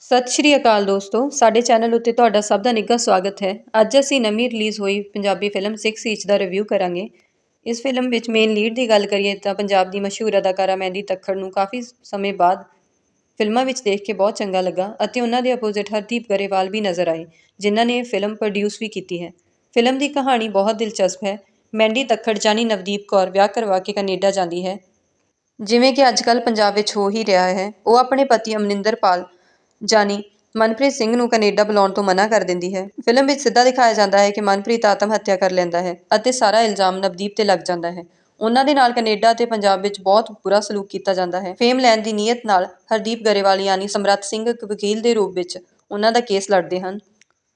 ਸਤਿ ਸ਼੍ਰੀ ਅਕਾਲ ਦੋਸਤੋ, ਸਾਡੇ ਚੈਨਲ ਉੱਤੇ ਤੁਹਾਡਾ ਸਭ ਦਾ ਨਿੱਘਾ ਸਵਾਗਤ ਹੈ। ਅੱਜ ਅਸੀਂ ਨਵੀਂ ਰਿਲੀਜ਼ ਹੋਈ ਪੰਜਾਬੀ ਫਿਲਮ 6 ਸੀਚ ਦਾ ਰਿਵਿਊ ਕਰਾਂਗੇ। ਇਸ ਫਿਲਮ ਵਿੱਚ ਮੇਨ ਲੀਡ ਦੀ ਗੱਲ ਕਰੀਏ ਤਾਂ ਪੰਜਾਬ ਦੀ ਮਸ਼ਹੂਰ ਅਦਾਕਾਰਾ ਮਹਿੰਦੀ ਤੱਖੜ ਨੂੰ ਕਾਫੀ ਸਮੇਂ ਬਾਅਦ ਫਿਲਮਾਂ ਵਿੱਚ ਦੇਖ ਕੇ ਬਹੁਤ ਚੰਗਾ ਲੱਗਾ ਅਤੇ ਉਹਨਾਂ ਦੇ ਅਪੋਜ਼ਿਟ ਹਰਦੀਪ ਗਰੇਵਾਲ ਵੀ ਨਜ਼ਰ ਆਏ, ਜਿਨ੍ਹਾਂ ਨੇ ਫਿਲਮ ਪ੍ਰੋਡਿਊਸ ਵੀ ਕੀਤੀ ਹੈ। ਫਿਲਮ ਦੀ ਕਹਾਣੀ ਬਹੁਤ ਦਿਲਚਸਪ ਹੈ। ਮਹਿੰਦੀ ਤੱਖੜ ਜਾਨੀ ਨਵਦੀਪ ਕੌਰ ਵਿਆਹ ਕਰਵਾ ਕੇ ਕੈਨੇਡਾ ਜਾਂਦੀ ਹੈ। ਜਿਵੇਂ ਕਿ ਅੱਜ ਕੱਲ੍ਹ ਪੰਜਾਬ ਵਿੱਚ ਹੋ ਹੀ ਰਿਹਾ ਹੈ, ਉਹ ਆਪਣੇ ਪਤੀ ਅਮਰਿੰਦਰ ਪਾਲ ਜਾਨੀ ਮਨਪ੍ਰੀਤ ਸਿੰਘ ਨੂੰ ਕੈਨੇਡਾ ਬੁਲਾਉਣ ਤੋਂ ਮਨਾ ਕਰ ਦਿੰਦੀ ਹੈ। ਫਿਲਮ ਵਿੱਚ ਸਿੱਧਾ ਦਿਖਾਇਆ ਜਾਂਦਾ ਹੈ ਕਿ ਮਨਪ੍ਰੀਤ ਆਤਮ ਹੱਤਿਆ ਕਰ ਲੈਂਦਾ ਹੈ ਅਤੇ ਸਾਰਾ ਇਲਜ਼ਾਮ ਨਵਦੀਪ ਤੇ ਲੱਗ ਜਾਂਦਾ ਹੈ। ਉਹਨਾਂ ਦੇ ਨਾਲ ਕੈਨੇਡਾ ਤੇ ਪੰਜਾਬ ਵਿੱਚ ਬਹੁਤ ਬੁਰਾ ਸਲੂਕ ਕੀਤਾ ਜਾਂਦਾ ਹੈ। ਫੇਮ ਲੈਣ ਦੀ ਨੀਅਤ ਨਾਲ ਹਰਦੀਪ ਗਰੇਵਾਲ ਯਾਨੀ ਸਮਰੱਥ ਸਿੰਘ ਇੱਕ ਵਕੀਲ ਦੇ ਰੂਪ ਵਿੱਚ ਉਹਨਾਂ ਦਾ ਕੇਸ ਲੜਦੇ ਹਨ।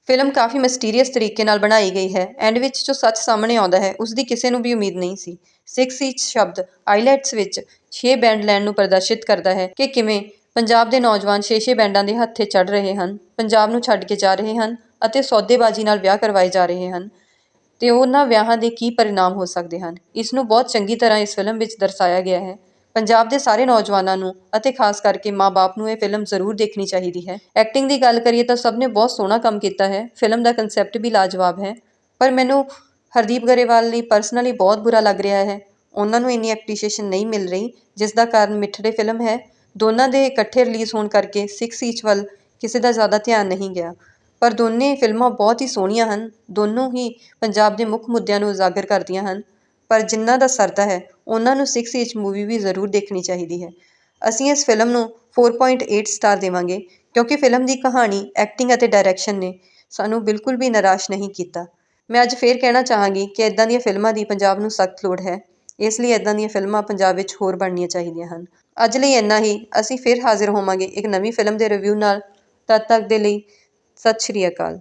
ਫਿਲਮ ਕਾਫੀ ਮਿਸਟੀਰੀਅਸ ਤਰੀਕੇ ਨਾਲ ਬਣਾਈ ਗਈ ਹੈ। ਐਂਡ ਵਿੱਚ ਜੋ ਸੱਚ ਸਾਹਮਣੇ ਆਉਂਦਾ ਹੈ ਉਸ ਦੀ ਕਿਸੇ ਨੂੰ ਵੀ ਉਮੀਦ ਨਹੀਂ ਸੀ। 6 ਇੰਚ ਸ਼ਬਦ ਆਈਲੈਟਸ ਵਿੱਚ 6 ਬੈਂਡ ਲੈਣ ਨੂੰ ਪ੍ਰਦਰਸ਼ਿਤ ਕਰਦਾ ਹੈ ਕਿ ਕਿਵੇਂ ਪੰਜਾਬ ਦੇ ਨੌਜਵਾਨ 6-6 ਬੈਂਡਾਂ ਦੇ ਹੱਥੇ ਚੜ ਰਹੇ ਹਨ, ਪੰਜਾਬ ਨੂੰ ਛੱਡ ਕੇ ਜਾ ਰਹੇ ਹਨ ਅਤੇ ਸੌਦੇਬਾਜ਼ੀ ਨਾਲ ਵਿਆਹ ਕਰਵਾਏ ਜਾ ਰਹੇ ਹਨ। ਅਤੇ ਉਹਨਾਂ ਵਿਆਹਾਂ ਦੇ ਕੀ ਪਰਿਣਾਮ ਹੋ ਸਕਦੇ ਹਨ? ਇਸ ਨੂੰ ਬਹੁਤ ਚੰਗੀ ਤਰ੍ਹਾਂ ਇਸ ਫਿਲਮ ਵਿੱਚ ਦਰਸਾਇਆ ਗਿਆ ਹੈ। ਪੰਜਾਬ ਦੇ ਸਾਰੇ ਨੌਜਵਾਨਾਂ ਨੂੰ ਅਤੇ ਖਾਸ ਕਰਕੇ ਮਾਂ ਬਾਪ ਨੂੰ ਇਹ ਫਿਲਮ ਜ਼ਰੂਰ ਦੇਖਣੀ ਚਾਹੀਦੀ ਹੈ। ਐਕਟਿੰਗ ਦੀ ਗੱਲ ਕਰੀਏ ਤਾਂ ਸਭ ਨੇ ਬਹੁਤ ਸੋਹਣਾ ਕੰਮ ਕੀਤਾ ਹੈ। ਫਿਲਮ ਦਾ ਕਨਸੈਪਟ ਵੀ ਲਾਜਵਾਬ ਹੈ। ਪਰ ਮੈਨੂੰ ਹਰਦੀਪ ਗਰੇਵਾਲ ਲਈ ਪਰਸਨਲੀ ਬਹੁਤ ਬੁਰਾ ਲੱਗ ਰਿਹਾ ਹੈ। ਉਹਨਾਂ ਨੂੰ ਇੰਨੀ ਐਪਰੀਸ਼ੀਏਸ਼ਨ ਨਹੀਂ ਮਿਲ ਰਹੀ, ਜਿਸ ਦਾ ਕਾਰਨ ਮਿੱਠੜੇ ਫਿਲਮ ਹੈ। ਦੋਨਾਂ ਦੇ ਇਕੱਠੇ ਰਿਲੀਜ਼ ਹੋਣ ਕਰਕੇ 6 ਇੰਚ ਵੱਲ ਕਿਸੇ ਦਾ ਜ਼ਿਆਦਾ ਧਿਆਨ ਨਹੀਂ ਗਿਆ। ਪਰ ਦੋਨੇ ਫਿਲਮਾਂ ਬਹੁਤ ਹੀ ਸੋਹਣੀਆਂ ਹਨ, ਦੋਨੋਂ ਹੀ ਪੰਜਾਬ ਦੇ ਮੁੱਖ ਮੁੱਦਿਆਂ ਨੂੰ ਉਜਾਗਰ ਕਰਦੀਆਂ ਹਨ। ਪਰ ਜਿਨ੍ਹਾਂ ਦਾ ਸਰਦਾ ਹੈ, ਉਹਨਾਂ ਨੂੰ 6 ਇੰਚ ਮੂਵੀ ਵੀ ਜ਼ਰੂਰ ਦੇਖਣੀ ਚਾਹੀਦੀ ਹੈ। ਅਸੀਂ ਇਸ ਫਿਲਮ ਨੂੰ 4.8 ਸਟਾਰ ਦੇਵਾਂਗੇ, ਕਿਉਂਕਿ ਫਿਲਮ ਦੀ ਕਹਾਣੀ ਐਕਟਿੰਗ ਅਤੇ ਡਾਇਰੈਕਸ਼ਨ ਨੇ ਸਾਨੂੰ ਬਿਲਕੁਲ ਵੀ ਨਿਰਾਸ਼ ਨਹੀਂ ਕੀਤਾ। ਮੈਂ ਅੱਜ ਫੇਰ ਕਹਿਣਾ ਚਾਹਾਂਗੀ ਕਿ ਇਦਾਂ ਦੀਆਂ ਫਿਲਮਾਂ ਦੀ ਪੰਜਾਬ ਨੂੰ ਸਖਤ ਲੋੜ ਹੈ। ਇਸ ਲਈ ਇਦਾਂ ਦੀਆਂ ਫਿਲਮਾਂ ਪੰਜਾਬ ਵਿੱਚ ਹੋਰ ਬਣਨੀਆਂ ਚਾਹੀਦੀਆਂ ਹਨ। ਅੱਜ ਲਈ ਇੰਨਾ ਹੀ। ਅਸੀਂ ਫਿਰ ਹਾਜ਼ਰ ਹੋਵਾਂਗੇ ਇੱਕ ਨਵੀਂ ਫਿਲਮ ਦੇ ਰਿਵਿਊ ਨਾਲ। ਤਦ ਤੱਕ ਦੇ ਲਈ ਸਤਿ ਸ਼੍ਰੀ ਅਕਾਲ।